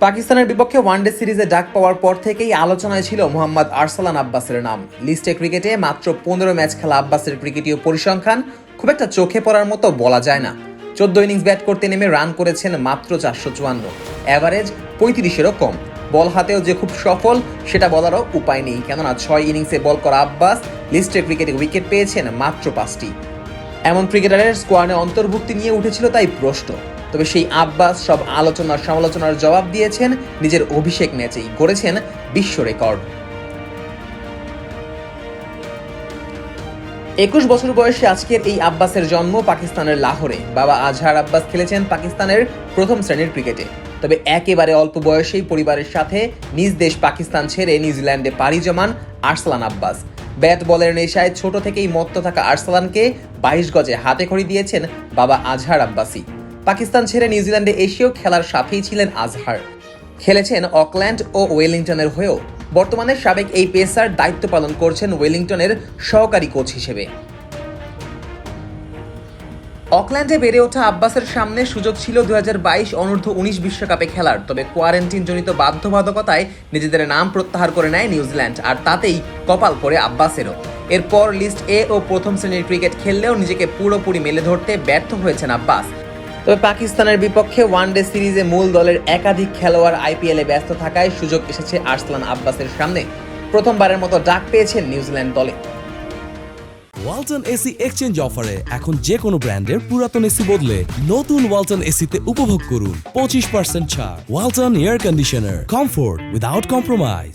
পাকিস্তানের বিপক্ষে ওয়ানডে সিরিজে ডাক পাওয়ার পর থেকেই আলোচনায় ছিল মোহাম্মদ আরসালান আব্বাসের নাম। লিস্টে ক্রিকেটে মাত্র পনেরো ম্যাচ খেলা আব্বাসের ক্রিকেটীয় পরিসংখ্যান। খুব একটা চোখে পড়ার মতো বলা যায় না। চোদ্দ ইনিংস ব্যাট করতে নেমে রান করেছেন মাত্র চারশো চুয়ান্ন। অ্যাভারেজ পঁয়ত্রিশেরও কম। বল হাতেও যে খুব সফল, সেটা বলারও উপায় নেই। কেননা ছয় ইনিংসে বল করা আব্বাস লিস্টের ক্রিকেটে উইকেট পেয়েছেন মাত্র পাঁচটি। এমন ক্রিকেটারের স্কোয়াডে অন্তর্ভুক্তি নিয়ে উঠেছিল তাই প্রশ্ন। তবে সেই আব্বাস সব আলোচনার সমালোচনার জবাব দিয়েছেন, নিজের অভিষেক ম্যাচেই গড়েছেন বিশ্ব রেকর্ড। একুশ বছর বয়সে আজকের এই আব্বাসের জন্ম পাকিস্তানের লাহোরে। বাবা আজহার আব্বাস খেলেছেন পাকিস্তানের প্রথম শ্রেণির ক্রিকেটে। তবে একেবারে অল্প বয়সেই পরিবারের সাথে নিজ দেশ পাকিস্তান ছেড়ে নিউজিল্যান্ডে পাড়ি জমান আরসালান আব্বাস। ব্যাট বলের নেশায় ছোট থেকেই মত্ত থাকা আরসালানকে বাইশ গজে হাতে খড়ি দিয়েছেন বাবা আজহার আব্বাসি পাকিস্তান ছেড়ে নিউজিল্যান্ডে এসেও খেলার সাথেই ছিলেন আজহার। খেলেছেন অকল্যান্ড ও ওয়েলিংটনের হয়েও বর্তমানে সাবেক এই পেসার দায়িত্ব পালন করছেন ওয়েলিংটনের সহকারী কোচ হিসেবে। অকল্যান্ডে বেড়ে ওঠা আব্বাসের সামনে সুযোগ ছিল দু হাজার বাইশ অনূর্ধ্ব উনিশ বিশ্বকাপে খেলার, তবে কোয়ারেন্টিন জনিত বাধ্যবাধকতায় নিজেদের নাম প্রত্যাহার করে নেয় নিউজিল্যান্ড আর তাতেই কপাল পড়ে আব্বাসেরও। এরপর লিস্ট এ ও প্রথম শ্রেণির ক্রিকেট খেললেও নিজেকে পুরোপুরি মেলে ধরতে ব্যর্থ হয়েছেন আব্বাস। তবে পাকিস্তানের বিপক্ষে ওয়ানডে সিরিজে মূল দলের একাধিক খেলোয়াড় আইপিএলে ব্যস্ত থাকায় সুযোগ এসেছে আরসলান আব্বাসের সামনে। প্রথমবারের মতো ডাক পেয়েছেন নিউজিল্যান্ড দলে। ওয়ালটন এসি এক্সচেঞ্জ অফারে এখন যে কোনো ব্র্যান্ডের পুরাতন এসি বদলে নতুন ওয়ালটন এসিতে উপভোগ করুন। পঁচিশ পার্সেন্ট ছাড়। Walton air conditioner. Comfort without compromise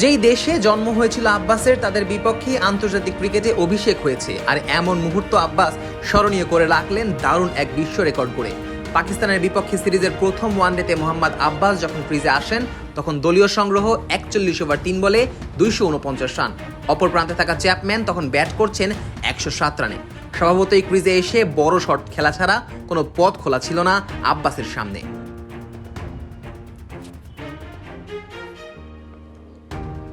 যেই দেশে জন্ম হয়েছিল আব্বাসের, তাদের বিপক্ষে আন্তর্জাতিক ক্রিকেটে অভিষেক হয়েছে। আর এমন মুহূর্ত আব্বাস স্মরণীয় করে রাখলেন দারুণ এক বিশ্ব রেকর্ড করে পাকিস্তানের বিপক্ষে সিরিজের প্রথম ওয়ানডেতে মোহাম্মদ আব্বাস যখন ক্রিজে আসেন, তখন দলীয় সংগ্রহ একচল্লিশ ওভার তিন বলে দুইশো উনপঞ্চাশ রান। অপর প্রান্তে থাকা চ্যাপম্যান তখন ব্যাট করছেন একশো সাত রানে। স্বভাবতই ক্রিজে এসে বড় শট খেলা ছাড়া কোনো পথ খোলা ছিল না আব্বাসের সামনে।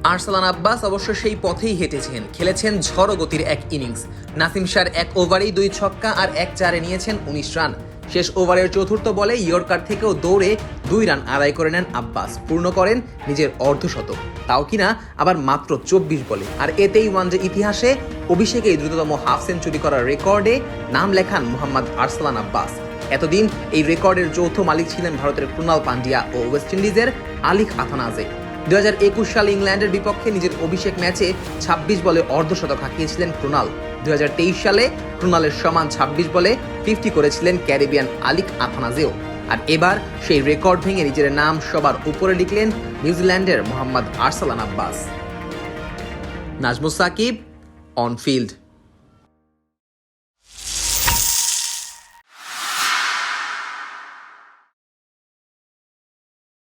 আরসালান আব্বাস অবশ্য সেই পথেই হেঁটেছেন। খেলেছেন ঝড় গতির এক ইনিংস। নাসিম শাহর এক ওভারেই দুই ছক্কা আর এক চারে নিয়েছেন উনিশ রান। শেষ ওভারের চতুর্থ বলে ইয়র্কার থেকেও দৌড়ে দুই রান আদায় করে নেন আব্বাস। পূর্ণ করেন নিজের অর্ধশতক। তাও কিনা আবার মাত্র চব্বিশ বলে। আর এতেই ওয়ানডে ইতিহাসে অভিষেকেই দ্রুততম হাফ সেঞ্চুরি করার রেকর্ডে নাম লেখান মোহাম্মদ আরসালান আব্বাস। এতদিন এই রেকর্ডের যৌথ মালিক ছিলেন ভারতের ক্রুনাল পান্ডিয়া ও ওয়েস্ট ইন্ডিজের আলিক আথানাজে দু সালে ইংল্যান্ডের বিপক্ষে নিজের অভিষেক ম্যাচে ছাব্বিশ বলে অর্ধশতক হাঁকিয়েছিলেন ক্রুনাল। দু সালে ক্রুনালের সমান ছাব্বিশ বলে ফিফটি করেছিলেন ক্যারিবিয়ান আলিক আথানাজেও। আর এবার সেই রেকর্ড ভেঙে নিজের নাম সবার উপরে লিখলেন নিউজিল্যান্ডের Mohammad Arsalan Abbas. Nazmus Sakib on field